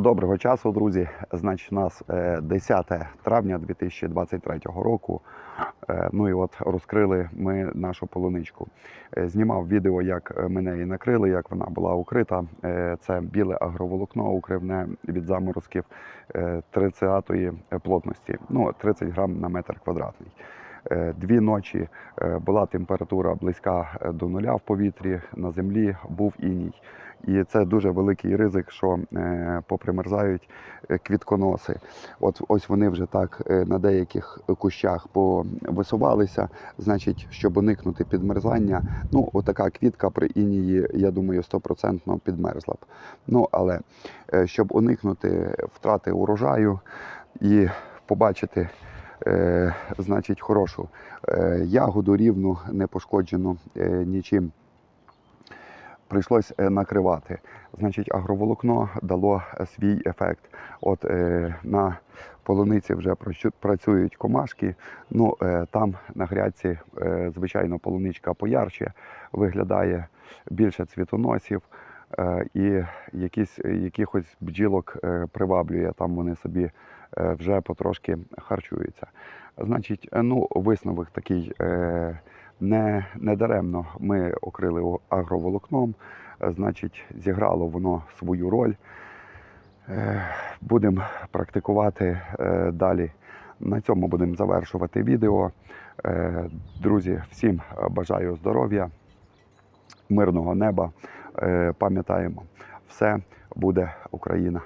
Доброго часу, друзі. Значить, у нас е, 10 травня 2023 року. Е, Ну і от розкрили ми нашу полуничку. Е, Знімав відео, як е, ми неї накрили, як вона була укрита. Е, Це біле агроволокно укривне від заморозків е, 30-ї плотності, ну 30 грам на метр квадратний. Е, Дві ночі е, була температура близька е, до нуля в повітрі, на землі був іній. І це дуже великий ризик, що попримерзають квітконоси. От ось вони вже так на деяких кущах повисувалися. Значить, щоб уникнути підмерзання, ну отака квітка при інії, я думаю, стопроцентно підмерзла б. Ну але щоб уникнути втрати урожаю і побачити. Е, значить, хорошу е, ягоду рівну, не пошкоджену е, нічим прийшлось накривати. Значить, агроволокно дало свій ефект. От е, на полуниці вже працю- працюють комашки. Ну е, там на грядці, е, звичайно, полуничка поярче виглядає більше цвітоносів. Е, І якісь, якихось бджілок е, приваблює, там вони собі е, вже потрошки харчуються. Значить, е, ну, висновок такий е, не, не даремно ми окрили агроволокном, Е, значить, зіграло воно свою роль. Е, Будемо практикувати е, далі. На цьому будемо завершувати відео. Е, Друзі, всім е, бажаю здоров'я, мирного неба. Е, Пам'ятаємо, все буде Україна.